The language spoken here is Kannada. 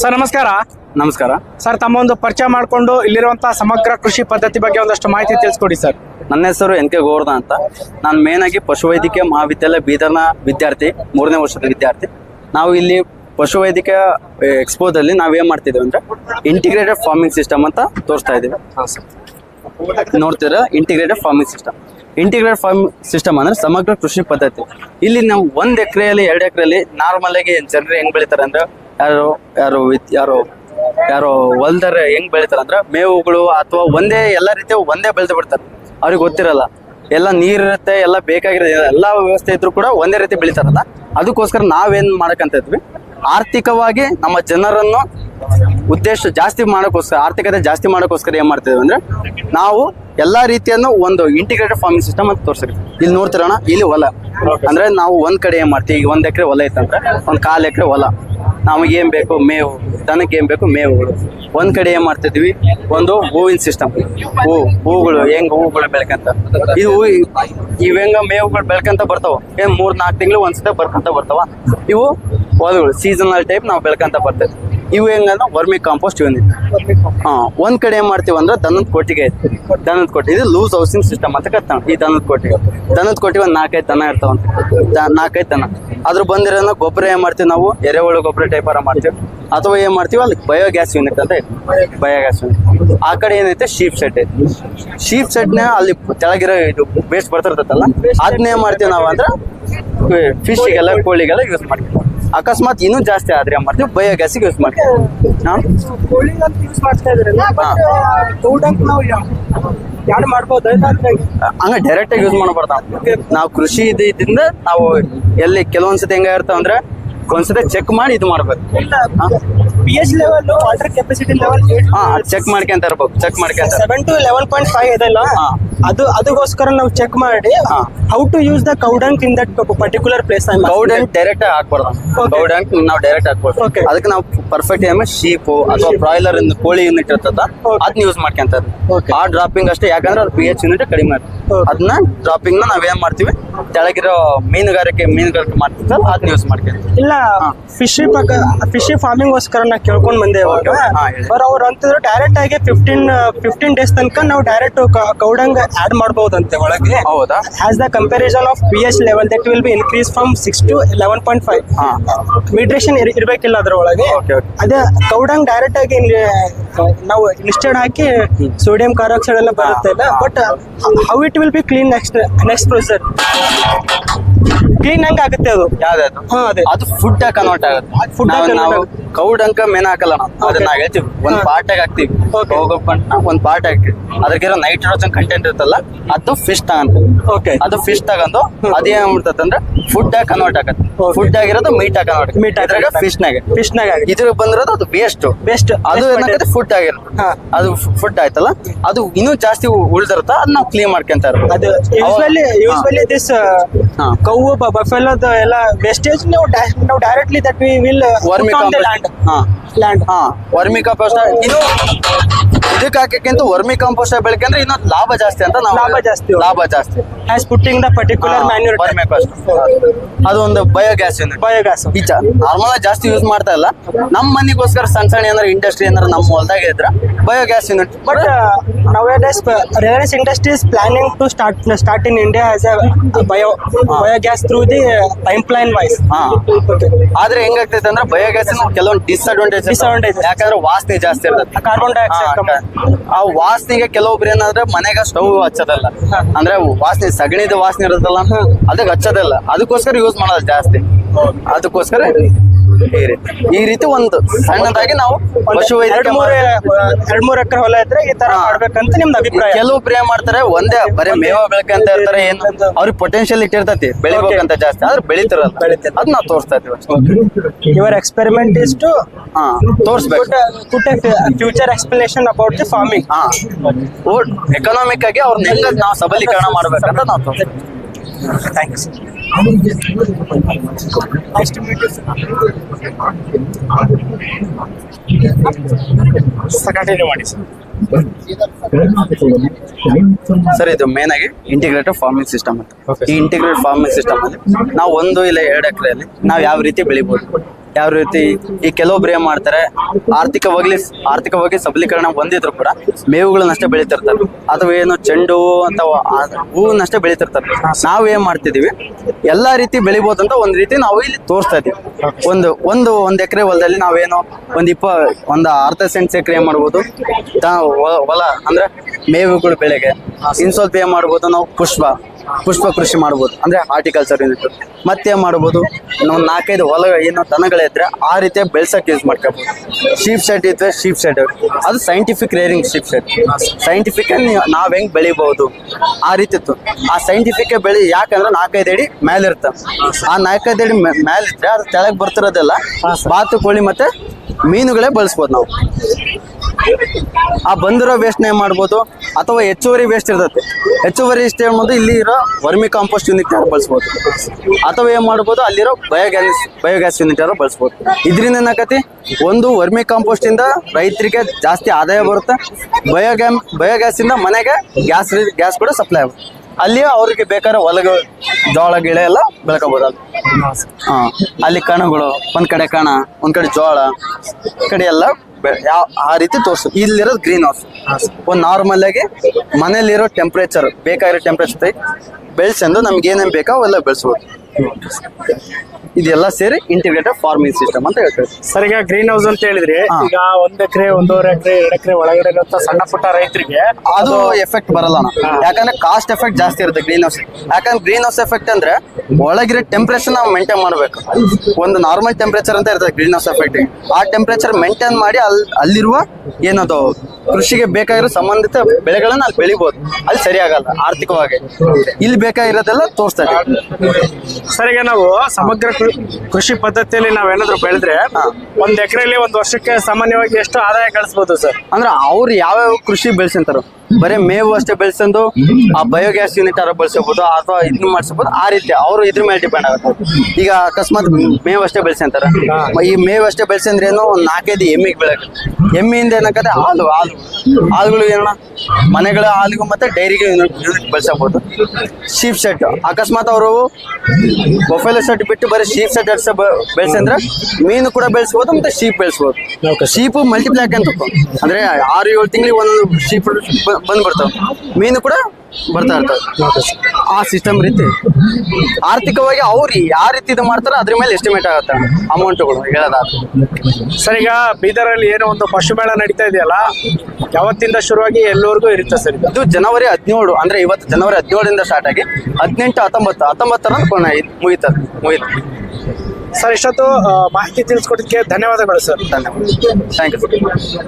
ಸರ್ ನಮಸ್ಕಾರ. ನಮಸ್ಕಾರ. ಸರ್ ತಮ್ಮ ಒಂದು ಪರಿಚಯ ಮಾಡಿಕೊಂಡು ಇಲ್ಲಿರುವಂತಹ ಸಮಗ್ರ ಕೃಷಿ ಪದ್ಧತಿ ಬಗ್ಗೆ ಒಂದಷ್ಟು ಮಾಹಿತಿ ತಿಳಿಸ್ಕೊಡಿ ಸರ್. ನನ್ನ ಹೆಸರು ಎನ್ ಕೆ ಗೋವರ್ಧನ್ ಅಂತ. ನಾನು ಮೇನ್ ಆಗಿ ಪಶುವೈದ್ಯಕೀಯ ಮಹಾವಿದ್ಯಾಲಯ ಬೀದರ್ನ ವಿದ್ಯಾರ್ಥಿ ಮೂರನೇ ವರ್ಷದ ವಿದ್ಯಾರ್ಥಿ. ನಾವು ಇಲ್ಲಿ ಪಶುವೈದ್ಯಕೀಯ ಎಕ್ಸ್ಪೋದಲ್ಲಿ ನಾವೇನ್ ಮಾಡ್ತಿದ್ದೇವೆ ಅಂದ್ರೆ ಇಂಟಿಗ್ರೇಟೆಡ್ ಫಾರ್ಮಿಂಗ್ ಸಿಸ್ಟಮ್ ಅಂತ ತೋರಿಸ್ತಾ ಇದ್ದೀವಿ. ನೋಡ್ತೀರಾ? Integrated farming system integrated farm system ಅಂದ್ರೆ ಸಮಗ್ರ ಕೃಷಿ ಪದ್ಧತಿ. ಇಲ್ಲಿ ನಾವು ಒಂದ್ ಎಕರೆಯಲ್ಲಿ ಎರಡು ಎಕರೆಯಲ್ಲಿ ನಾರ್ಮಲ್ ಆಗಿ ಜನರು ಹೆಂಗ್ ಬೆಳಿತಾರೆ ಅಂದ್ರೆ ಯಾರು ಯಾರು ವಿತ್ ಯಾರು ಯಾರು ಹೊಲ್ದಾರೆ ಹೆಂಗ್ ಬೆಳಿತಾರೆ ಅಂದ್ರೆ ಮೇವುಗಳು ಅಥವಾ ಒಂದೇ ಎಲ್ಲ ರೀತಿಯ ಒಂದೇ ಬೆಳೆದು ಬಿಡ್ತಾರೆ. ಅವ್ರಿಗೆ ಗೊತ್ತಿರಲ್ಲ. ಎಲ್ಲ ನೀರಿರುತ್ತೆ ಎಲ್ಲ ಬೇಕಾಗಿರೋ ಎಲ್ಲ ವ್ಯವಸ್ಥೆ ಇದ್ರು ಕೂಡ ಒಂದೇ ರೀತಿ ಬೆಳಿತಾರಲ್ಲ. ಅದಕ್ಕೋಸ್ಕರ ನಾವೇನ್ ಮಾಡಕಂತ ಇದ್ವಿ? ಆರ್ಥಿಕವಾಗಿ ನಮ್ಮ ಜನರನ್ನು ಉದ್ದೇಶ ಜಾಸ್ತಿ ಮಾಡೋಕ್ಕೋಸ್ಕರ ಆರ್ಥಿಕತೆ ಜಾಸ್ತಿ ಮಾಡೋಕ್ಕೋಸ್ಕರ ಏನ್ ಮಾಡ್ತಿದ್ವಿ ಅಂದ್ರೆ ನಾವು ಎಲ್ಲಾ ರೀತಿಯನ್ನು ಒಂದು ಇಂಟಿಗ್ರೇಟೆಡ್ ಫಾರ್ಮಿಂಗ್ ಸಿಸ್ಟಮ್ ಅಂತ ತೋರಿಸಿದ್ವಿ. ಇಲ್ಲಿ ನೋಡ್ತಿರೋಣ ಇಲ್ಲಿ ಹೊಲ. ಅಂದ್ರೆ ನಾವು ಒಂದ್ ಕಡೆ ಏನ್ ಮಾಡ್ತೀವಿ? ಈಗ ಒಂದ್ ಎಕರೆ ಹೊಲ ಇತ್ತಂದ್ರೆ ಒಂದ್ ಕಾಲ್ ಎಕರೆ ಹೊಲ. ನಮಗೆ ಏನ್ ಬೇಕು ಮೇವು ದನಕ್ಕೆ ಏನ್ ಬೇಕು ಮೇವುಗಳು. ಒಂದು ಕಡೆ ಏನು ಮಾಡ್ತಿದ್ವಿ? ಒಂದು ಹೂವಿನ ಸಿಸ್ಟಮ್ ಹೂ, ಹೂಗಳು, ಹೆಂಗೆ ಹೂಗಳು ಬೆಳ್ಕಂತ. ಇದು ಇವ್ ಹೆಂಗ ಮೇವುಗಳು ಬೆಳ್ಕಂತ ಬರ್ತಾವ? ಏನು ಮೂರು ನಾಲ್ಕು ತಿಂಗಳು ಒಂದ್ಸತ ಬರ್ಕಂತ ಬರ್ತಾವ? ಇವು ಹೊಲಗಳು ಸೀಸನಲ್ ಟೈಪ್ ನಾವು ಬೆಳ್ಕೊಂತ ಬರ್ತೇವೆ. ಇವು ಹೆಂಗಂದ್ರೆ ವರ್ಮಿ ಕಾಂಪೋಸ್ಟ್ ಇವ್ ಹಾಂ, ಒಂದು ಕಡೆ ಏನು ಮಾಡ್ತೀವಿ ಅಂದ್ರೆ ದನದ ಕೊಟ್ಟಿಗೆ ಐತಿ. ದನದ ಕೊಟ್ಟಿಗೆ. ಇದು ಲೂಸ್ ಹೌಸಿಂಗ್ ಸಿಸ್ಟಮ್ ಅಂತ ಕತ್ತಾನ ಈ ದನದ ಕೊಟ್ಟಿಗೆ. ದನದ ಕೊಟ್ಟಿಗೆ ಒಂದ್ ನಾಲ್ಕೈದು ದನ ಇರ್ತಾವಂತ. ನಾಲ್ಕೈದು ದನ. ಅದ್ರ ಬಂದಿರೋನ ಗೊಬ್ಬರ ಏನ್ ಮಾಡ್ತೀವಿ ನಾವು? ಎರೆಹುಳು ಗೊಬ್ಬರ ಟೈಪರ ಮಾಡ್ತೀವಿ. ಅಥವಾ ಏನ್ ಮಾಡ್ತೀವಿ? ಅಲ್ಲಿ ಬಯೋಗ್ಯಾಸ್ ಯೂನಿಟ್ ಅಂತ ಬಯೋಗ್ಯಾಸ್ ಯೂನಿಟ್ ಆ ಕಡೆ ಏನೈತೆ? ಶೀಪ್ ಸೆಟ್ ಐತೆ. ಶೀಪ್ ಸೆಟ್ನ ಅಲ್ಲಿ ಕೆಳಗಿರೋ ಇದು ವೇಸ್ಟ್ ಬರ್ತಿರ್ತೈತಲ್ಲ ಅದನ್ನೇ ಮಾಡ್ತೀವಿ ನಾವು ಅಂದ್ರೆ ಫಿಶಿಗೆಲ್ಲ ಕೋಳಿಗೆಲ್ಲ ಯೂಸ್ ಮಾಡ್ತೀವಿ. ಅಕಸ್ಮಾತ್ ಇನ್ನೂ ಜಾಸ್ತಿ ಆದ್ರೆ ಏನ್ ಮಾಡ್ತೀವಿ? ಬಯೋಗ್ಯಾಸಿಗೆ ಯೂಸ್ ಮಾಡ್ತೀವಿ. ಹಂಗ ಡೈರೆಕ್ಟ್ ಆಗಿ ಯೂಸ್ ಮಾಡಬಾರ್ದು. ನಾವು ಕೃಷಿ ಇದು ಇದ್ರಿಂದ ನಾವು ಎಲ್ಲಿ ಕೆಲವೊಂದ್ಸತಿ ಹೆಂಗ ಇರ್ತಾವ ಅಂದ್ರೆ ಒಂದ್ಸತಿ ಚೆಕ್ ಮಾಡಿ ಇದು ಮಾಡ್ಬೇಕು. P H level water capacity level ಹಾ ಚೆಕ್ ಮಾಡ್ಕೊಂತ ಇರ್ಬೇಕು ಚೆಕ್ ಮಾಡ್ಕೊಂತ seven to eleven point five ಇದೆಲ್ಲ ಅದು ಅದಕ್ಕೋಸ್ಕರ ನಾವು ಚೆಕ್ ಮಾಡಿ ಹಾ. To use the cow dung in that particular place cow dung direct ಹಾಕ್ಬಾರ್ದು. ಗೌಡನ್ ನಾವು ಡೈರೆಕ್ಟ್ ಹಾಕ್ಬಾರ್ದು. ಅದಕ್ಕೆ ನಾವು ಪರ್ಫೆಕ್ಟ್ ಏಮ್ ಶೀಪು ಅಥವಾ ಬ್ರಾಯ್ಲರ್ ಕೋಳಿ ಯೂನಿಟ್ ಇರ್ತದ. ಅದನ್ನ ಯೂಸ್ ಮಾಡ್ಕೊಂತಾರೆ. ಆ ಡ್ರಾಪಿಂಗ್ ಅಷ್ಟೇ ಯಾಕಂದ್ರೆ ಅದು ಪಿ ಎಚ್ ಯೂನಿಟ್ ಕಡಿಮೆ Okay. ಅದನ್ನ ಡ್ರಾಪಿಂಗ್ನ ನಾವೇನ್ ಮಾಡ್ತೀವಿ? ಕೆಳಗಿರೋ ಮೀನುಗಾರಿಕೆ ಮೀನುಗಾರಿಕೆ ಮಾಡ್ತಿದ್ದಲ್ಲ ಅದನ್ನ ಯೂಸ್ ಮಾಡ್ಕೊಂತೀವಿ ಇಲ್ಲ. ಫಿಶಿ ಪಕ್ಕ ಫಿಶಿ ಫಾರ್ಮಿಂಗ್ ಗೋಸ್ಕರ ನಾ ಕೇಳ್ಕೊಂಡ್ ಬಂದೆ ಹೇಳಿ. ಅವ್ರು ಅಂತಿದ್ರು ಡೈರೆಕ್ಟ್ ಆಗಿ ಫಿಫ್ಟೀನ್ ಫಿಫ್ಟೀನ್ ಡೇಸ್ ತನಕ ನಾವು ಡೈರೆಕ್ಟ್ ಕೌಡಂಗ್ ಆಡ್ ಮಾಡಬಹುದಂತೆ ಒಳಗೆ. ಹೌದಾ? As the comparison of P H level that will be increase from six to eleven point five ಮಿಡ್ರೇಷನ್ ಇರ್ಬೇಕಿಲ್ಲ ಅದ್ರೊಳಗೆ. Okay, okay. ಅದೇ ಕೌಡಂಗ್ ಡೈರೆಕ್ಟ್ ಆಗಿ ನಾವು ಮಿಸ್ಟರ್ಡ್ ಹಾಕಿ ಸೋಡಿಯಂ ಕಾರ್ಆಕ್ಸೈಡ್ ಎಲ್ಲ ಬರುತ್ತೆ ಇಲ್ಲ but how it will be clean next next processor clean ಹಂಗ ಆಗುತ್ತೆ ಅದು. ಯಾವ್ದು ಹಾ ಅದೇ. ಅದು ಫುಡ್ ಕನ್ವರ್ಟ್ ಆಗುತ್ತೆ. ಫುಡ್ ನಾವು. ಕೌಡ್ ಅಂಕ ಮೇನ್ ಹಾಕಲ್ಲ ಅದನ್ನ ಹೇಳ್ತೀವಿ ಒಂದ್ ಪಾರ್ಟ್ ಆಗಿ ಹಾಕ್ತಿವಿ. ಒಂದ್ ಪಾರ್ಟ್ ಹಾಕ್ತಿವಿ. ಅದಕ್ಕಿರೋ ನೈಟ್ರೋಜನ್ ಕಂಟೆಂಟ್ ಇರುತ್ತಲ್ಲ ಅದು ಫಿಶ್ ಓಕೆ ಅದು ಫಿಶ್ ತಗೊಂಡು ಅದೇನ್ ಅಂದ್ರೆ ಫುಡ್ ಕನ್ವರ್ಟ್ ಆಗತ್ತೆ. ಫುಡ್ ಆಗಿರೋದು ಮೀಟ್ ಆಗಿ meat Meat fish convert fish ನಾಗ. ಇದ್ರ ಬಂದಿರೋದು ಅದು ಬೇಸ್ಟ್ ಬೆಸ್ಟ್ ಅದು ಏನಾಗುತ್ತೆ ಫುಡ್ ಆಗಿರೋದು. ಅದು ಫುಡ್ ಆಯ್ತಲ್ಲ? ಅದು ಇನ್ನೂ ಜಾಸ್ತಿ ಉಳಿದಿರುತ್ತ? ಅದನ್ನ ನಾವು ಕ್ಲೀನ್ ಮಾಡ್ಕೊಂತ ಇರ್ಬೇಕು. ಅದು ಯೂಸ್ವಲಿ ಯೂಸ್ವಲಿ ದಿಸ್ ಹಾ. ಕೌ ಬಫೆಲೋದ ಎಲ್ಲ ವೇಸ್ಟೇಜ್ ನಾವು ನಾವು directly that we will vermi land compost ಹಾ. ಲ್ಯಾಂಡ್ ಹಾ. ವರ್ಮಿ ಕಾಂಪೋಸ್ಟ್ ಇದು ಇದಕ್ಕೆ ಹಾಕಕ್ಕಿಂತ ವರ್ಮಿ ಕಾಂಪೋಸ್ಟ್ ಬೆಳಕಂದ್ರೆ ಇನ್ನೊಂದು ಲಾಭ ಜಾಸ್ತಿ ಅಂತ ನಾವು ಲಾಭ ಜಾಸ್ತಿ. ಲಾಭ ಜಾಸ್ತಿ. As putting the particular manure vermicompost ಅದು ಒಂದು ಬಯೋಗ್ಯಾಸ್ ಬಯೋ ಬಯೋಗ್ಯಾಸ್ ಈಚ ನಾರ್ಮಲ್ ಜಾಸ್ತಿ ಯೂಸ್ ಮಾಡ್ತಾ ಇಲ್ಲ. ನಮ್ಮ ಮನೆಗೋಸ್ಕರ ಸಣ್ಣ ಸಣ್ಣ ಏನಾರ ಇಂಡಸ್ಟ್ರಿ ಏನಾರ ನಮ್ಮ ಹೊಲ್ದಾಗ ಇದ್ರ ಬಯೋಗ್ಯಾಸ್ ಯೂನಿಟ್ ಬಟ್ ನಾವ್ Reliance Industries planning to start start in India as a bio biogas through the pipeline wise. ಆದ್ರೆ ಹೆಂಗಾಗ್ತೈತೆ ಅಂದ್ರೆ ಬಯೋಗ್ಯಾಸ್ ಕೆಲವೊಂದು ಡಿಸ್ಅಡ್ವಾಂಟೇಜ್ ಡಿಸ್ಅಡ್ವಾಂಟೇಜ್ ಯಾಕಂದ್ರೆ ವಾಸನೆ ಜಾಸ್ತಿ ಇರ್ತದೆ ಕಾರ್ಬನ್ ಡೈಆಕ್ಸೈಡ್. ಆ ವಾಸನೆಗೆ ಕೆಲವೊಬ್ರು ಏನಾದ್ರೆ ಮನೆಗೆ ಸ್ಟವ್ ಹಚ್ಚೋದಲ್ಲ. ಅಂದ್ರೆ ವಾಸನೆ ಸಗಣಿದ ವಾಸನೆ ಇರುತ್ತಲ್ಲ ಅದಕ್ಕೆ ಹಚ್ಚೋದಿಲ್ಲ ಅದಕ್ಕೋಸ್ಕರ ಯೂಸ್ ಮಾಡೋದು ಜಾಸ್ತಿ. ಅದಕ್ಕೋಸ್ಕರ ಈ ರೀತಿ ಈ ರೀತಿ ಒಂದು ಸಣ್ಣದಾಗಿ ನಾವು ಪಶು ಎರಡ್ ಮೂರು ಎರಡ್ ಮೂರ್ ಎಕರೆ ಹೊಲ ಇದ್ರೆ ಈ ತರ. ಮಾಡ್ಬೇಕಂತ ನಿಮ್ದು ಅಭಿಪ್ರಾಯ? ಕೆಲವು ಏನ್ ಮಾಡ್ತಾರೆ ಒಂದೇ ಬರೀ ಮೇವ ಬೆಳಕಂತ ಇರ್ತಾರೆ ಏನು ಅವ್ರಿಗೆ ಪೊಟೆನ್ಶಿಯಲ್ ಇಟ್ಟಿರ್ತೈತಿ ಬೆಳಿಬೇಕಂತ ಜಾಸ್ತಿ ಆದ್ರೆ ಬೆಳಿತಿರಲ್ಲ. ಅದ್ ನಾವು ತೋರಿಸ್ತಾ ಇದೀವಿ ಇವರ್ ಯುವರ್ ಎಕ್ಸ್ಪೆರಿಮೆಂಟ್ ಇಷ್ಟು ತೋರಿಸ್ಬೇಕು. Future explanation about the farming economic ಆಗಿ ಅವ್ರನ್ನ ಹೆಂಗ ನಾವು ಸಬಲೀಕರಣ ಮಾಡ್ಬೇಕಂತ ನಾವು ತೋರಿಸ್ತೀವಿ. ಥ್ಯಾಂಕ್ಸ್ ಕಂಟಿನ್ಯೂ ಮಾಡಿ ಸರ್ ಸರ್ ಇದು ಮೇನ್ ಆಗಿ ಇಂಟಿಗ್ರೇಟೆಡ್ ಫಾರ್ಮಿಂಗ್ ಸಿಸ್ಟಮ್ ಅಂತ. ಈ ಇಂಟಿಗ್ರೇಟೆಡ್ ಫಾರ್ಮಿಂಗ್ ಸಿಸ್ಟಮ್ ಅಲ್ಲಿ ನಾವು ಒಂದು ಇಲ್ಲ ಎರಡು ಎಕರೆಯಲ್ಲಿ ನಾವು ಯಾವ ರೀತಿ ಬೆಳಿಬೋದು? ಯಾವ ರೀತಿ ಈ ಕೆಲವೊಬ್ರು ಏನ್ ಮಾಡ್ತಾರೆ ಆರ್ಥಿಕವಾಗಿ ಆರ್ಥಿಕವಾಗಿ ಸಬಲೀಕರಣ ಹೊಂದಿದ್ರು ಕೂಡ ಮೇವುಗಳನ್ನಷ್ಟೇ ಬೆಳೀತಿರ್ತಾರೆ. ಅಥವಾ ಏನು ಚೆಂಡು ಆ- ಹೂವನ್ನಷ್ಟೇ ಬೆಳೀತಿರ್ತಾರೆ. ನಾವ್ ಏನ್ ಮಾಡ್ತಿದೀವಿ? ಎಲ್ಲಾ ರೀತಿ ಬೆಳಿಬೋದಂತ ಒಂದ್ ರೀತಿ ನಾವು ಇಲ್ಲಿ ತೋರಿಸ್ತಾ ಇದೀವಿ. ಒಂದು ಒಂದು, ಒಂದ್ ಎಕರೆ ಹೊಲದಲ್ಲಿ ನಾವೇನು ಒಂದ್ ಇಪ್ಪ, ಒಂದ್ ಅರ್ಧ ಸೆಂಟ್ಸ್ ಎಕರೆ ಏನ್ ಮಾಡ್ಬೋದು ಹೊಲ ಅಂದ್ರೆ ಮೇವುಗಳು ಬೆಳೆಗೆ. ಇನ್ ಸ್ವಲ್ಪ ಏನ್ ಮಾಡ್ಬೋದು ನಾವು? ಪುಷ್ಪ. ಪುಷ್ಪ ಕೃಷಿ ಮಾಡ್ಬೋದು. ಅಂದ್ರೆ ಹಾರ್ಟಿಕಲ್ಚರ್ ಯೂನಿಟ್ ಮತ್ತೆ ಏನ್ ಮಾಡ್ಬೋದು. ಒಂದು ನಾಲ್ಕೈದು ಹೊಲ ಏನೋ ದನಗಳಿದ್ರೆ ಆ ರೀತಿ ಬೆಳ್ಸೋಕೆ ಯೂಸ್ ಮಾಡ್ಕೋಬೋದು. ಶೀಪ್ ಸೆಟ್ ಇದ್ರೆ ಶೀಪ್ ಸೆಟ್ ಅದು scientific rearing sheep set scientific ನಾವು ಹೆಂಗೆ ಬೆಳಿಬಹುದು ಆ ರೀತಿ ಇತ್ತು. ಆ ಸೈಂಟಿಫಿಕ್ ಬೆಳಿ ಯಾಕಂದ್ರೆ ನಾಲ್ಕೈದು ಅಡಿ ಮೇಲಿರ್ತ ಆ ನಾಲ್ಕೈದು ಅಡಿ ಮೇಲೆ ಮೇಲಿದ್ರೆ ಅದು ತೆಳಗ್ ಬರ್ತಿರೋದೆಲ್ಲ ಬಾತುಕೋಳಿ ಮತ್ತೆ ಮೀನುಗಳೇ ಬಳಸ್ಬೋದು ನಾವು. ಆ ಬಂದಿರೋ ವೇಸ್ಟ್ನ ಏನು ಮಾಡ್ಬೋದು? ಅಥವಾ ಹೆಚ್ಚುವರಿ ವೇಸ್ಟ್ ಇರ್ತೈತೆ ಹೆಚ್ಚುವರಿ ಇಷ್ಟ ಹೇಳ್ಬೋದು ಇಲ್ಲಿ ಇರೋ ವರ್ಮಿ ಕಾಂಪೋಸ್ಟ್ ಯೂನಿಟ್ ಬಳಸ್ಬೋದು. ಅಥವಾ ಏನು ಮಾಡ್ಬೋದು? ಅಲ್ಲಿರೋ ಬಯೋಗ್ಯಾಸ್ ಬಯೋಗ್ಯಾಸ್ ಯೂನಿಟ್ ಬಳಸ್ಬೋದು. ಇದರಿಂದ ಏನಾಕತಿ ಒಂದು ವರ್ಮಿ ಕಾಂಪೋಸ್ಟ್ ಇಂದ ರೈತರಿಗೆ ಜಾಸ್ತಿ ಆದಾಯ ಬರುತ್ತೆ. ಬಯೋಗ್ಯಾಮ್ ಬಯೋಗ್ಯಾಸಿಂದ ಮನೆಗೆ ಗ್ಯಾಸ್ ಗ್ಯಾಸ್ ಕೂಡ ಸಪ್ಲೈ ಆಗುತ್ತೆ. ಅಲ್ಲಿ ಅವ್ರಿಗೆ ಬೇಕಾದ್ರೆ ಹೊಲಗ, ಜೋಳ ಗಿಳ ಎಲ್ಲ ಬೆಳ್ಕೋಬೋದು ಅಲ್ಲಿ. ಹಾ. ಅಲ್ಲಿ ಕಣಗಳು, ಒಂದು ಕಡೆ ಕಣ, ಒಂದು ಕಡೆ ಜೋಳ ಕಡೆ ಎಲ್ಲ ಯಾವ ಆ ರೀತಿ ತೋರ್ಸು. ಇಲ್ಲಿರೋದು ಗ್ರೀನ್ ಹೌಸ್ ಒಂದು ನಾರ್ಮಲ್ ಆಗಿ ಮನೇಲಿರೋ ಟೆಂಪ್ರೇಚರ್ ಬೇಕಾಗಿರೋ ಟೆಂಪ್ರೇಚರ್ ಬೆಳ್ಸಂದು ನಮ್ಗೆ ಏನೇನ್ ಬೇಕೋ ಅವೆಲ್ಲ ಬೆಳೆಸ್ಬೋದು. ಇದೆಲ್ಲ ಸೇರಿ ಇಂಟಿಗ್ರೇಟೆಡ್ ಫಾರ್ಮಿಂಗ್ ಸಿಸ್ಟಮ್ ಅಂತ ಹೇಳ್ತೇವೆ. ಸರ್ ಈಗ ಗ್ರೀನ್ ಹೌಸ್ ಅಂತ ಹೇಳಿದ್ರೆ ಈಗ ಒಂದ್ ಎಕರೆ ಒಂದೂವರೆ ಎಕರೆ ಎರಡ್ ಎಕರೆ ಒಳಗಡೆ ಇರುವಂತ ಸಣ್ಣ ಪುಟ್ಟ ರೈತರಿಗೆ ಅದು ಎಫೆಕ್ಟ್ ಬರಲ್ಲ ಯಾಕಂದ್ರೆ ಕಾಸ್ಟ್ ಎಫೆಕ್ಟ್ ಜಾಸ್ತಿ ಇರುತ್ತೆ ಗ್ರೀನ್ ಹೌಸ್ ಯಾಕಂದ್ರೆ ಗ್ರೀನ್ ಹೌಸ್ ಎಫೆಕ್ಟ್ ಅಂದ್ರೆ ಒಳಗಿರೋ ಟೆಂಪ್ರೇಚರ್ ನಾವು ಮೇಂಟೈನ್ ಮಾಡಬೇಕು. ಒಂದು ನಾರ್ಮಲ್ ಟೆಂಪ್ರೇಚರ್ ಅಂತ ಇರ್ತದೆ ಗ್ರೀನ್ ಹೌಸ್ ಎಫೆಕ್ಟ್ ಆ ಟೆಂಪ್ರೇಚರ್ ಮೇಂಟೈನ್ ಮಾಡಿ ಅಲ್ಲಿ ಅಲ್ಲಿರುವ ಏನದು ಕೃಷಿಗೆ ಬೇಕಾಗಿರೋ ಸಂಬಂಧಿತ ಬೆಳೆಗಳನ್ನ ಅಲ್ಲಿ ಬೆಳಿಬಹುದು ಅಲ್ಲಿ ಸರಿಯಾಗಲ್ಲ ಆರ್ಥಿಕವಾಗಿ. ಇಲ್ಲಿ ಬೇಕಾಗಿರೋದೆಲ್ಲ ತೋರಿಸ್ತಾ ಇದೆ ಸರ್, ಈಗ ನಾವು ಸಮಗ್ರ ಕೃಷಿ ಪದ್ಧತಿಯಲ್ಲಿ ನಾವೇನಾದ್ರು ಬೆಳೆದ್ರೆ ಒಂದ್ ಎಕರೆಯಲ್ಲಿ ಒಂದ್ ವರ್ಷಕ್ಕೆ ಸಾಮಾನ್ಯವಾಗಿ ಎಷ್ಟು ಆದಾಯ ಗಳಿಸಬಹುದು ಸರ್? ಅಂದ್ರೆ ಅವ್ರು ಯಾವ್ಯಾವ ಕೃಷಿ ಬೆಳೆಸಂತಾರ ಬರೀ ಮೇವು ಅಷ್ಟೇ ಬೆಳೆಸಂದು ಆ ಬಯೋಗ್ಯಾಸ್ ಯೂನಿಟ್ ಆರ ಬಳಸಬಹುದು ಅಥವಾ ಇದನ್ನ ಮಾಡಿಸಬಹುದು ಆ ರೀತಿ ಅವರು ಇದ್ರ ಮೇಲೆ ಡಿಪೆಂಡ್ ಆಗುತ್ತೆ. ಈಗ ಅಕಸ್ಮಾತ್ ಮೇವು ಅಷ್ಟೇ ಬೆಳೆಸಂತಾರ ಈ ಮೇವು ಅಷ್ಟೇ ಬೆಳೆಸಂದ್ರೆ ಏನೋ ಒಂದ್ ನಾಲ್ಕೈದು ಎಮ್ಮಿಗೆ ಬೆಳಕ ಎಮ್ಮಿಯಿಂದ ಏನಕ್ಕತ್ತೆ ಹಾಲು ಹಾಲು. ಹಾಲುಗಳು ಏನಣ್ಣ? ಮನೆಗಳ ಹಾಲಿಗೂ ಮತ್ತೆ ಡೈರಿಗೆ ಯೂನಿಟ್ ಬೆಳೆಸಬಹುದು ಶೀಪ್ ಸೆಟ್ ಅಕಸ್ಮಾತ್ ಅವರು ಬೊಫೆಲೋ ಸೆಟ್ ಬಿಟ್ಟು ಬರೀ ಶೀಪ್ ಸೆಟ್ ಅಷ್ಟೇ ಬೆಳೆಸಂದ್ರೆ ಮೀನು ಕೂಡ ಬೆಳೆಸಬಹುದು ಮತ್ತೆ ಶೀಪ್ ಬೆಳೆಸಬಹುದು ಶೀಪ್ ಮಲ್ಟಿಪ್ಲಾಕ್ ಅಂತ ಅಂದ್ರೆ ಆರು ಏಳು ತಿಂಗಳಿಗೆ ಒಂದೊಂದು ಶೀಪ್ ಬಂದ್ಬಿಡ್ತಾವ. ಮೀನು ಕೂಡ ಬರ್ತಾ ಇರ್ತಾವ. ಆ ಸಿಸ್ಟಮ್ ರೀತಿ. ಆರ್ಥಿಕವಾಗಿ ಅವ್ರು ಯಾವ ರೀತಿ ಇದು ಮಾಡ್ತಾರೋ ಅದ್ರ ಮೇಲೆ ಎಸ್ಟಿಮೇಟ್ ಆಗುತ್ತೆ ಅಮೌಂಟ್ಗಳು ಹೇಳೋದ ಸರ್ ಈಗ ಬೀದರಲ್ಲಿ ಏನೋ ಒಂದು ಪಶು ಮೇಳ ನಡೀತಾ ಇದೆಯಲ್ಲ ಯಾವತ್ತಿಂದ ಶುರುವಾಗಿ ಎಲ್ಲರಿಗೂ ಇರುತ್ತೆ ಸರ್ ಇದು? ಜನವರಿ ಹದಿನೇಳು ಅಂದ್ರೆ ಇವತ್ತು ಜನವರಿ ಹದಿನೇಳರಿಂದ ಸ್ಟಾರ್ಟ್ ಆಗಿ ಹದಿನೆಂಟು ಹತ್ತೊಂಬತ್ತು ಹತ್ತೊಂಬತ್ತರ ಮುಗಿತದೆ ಮುಗಿತು. ಸರ್ ಇಷ್ಟೊತ್ತು ಮಾಹಿತಿ ತಿಳಿಸ್ಕೊಟ್ಟಿದ್ದಕ್ಕೆ ಧನ್ಯವಾದಗಳು ಸರ್. ಧನ್ಯವಾದ ಥ್ಯಾಂಕ್ ಯು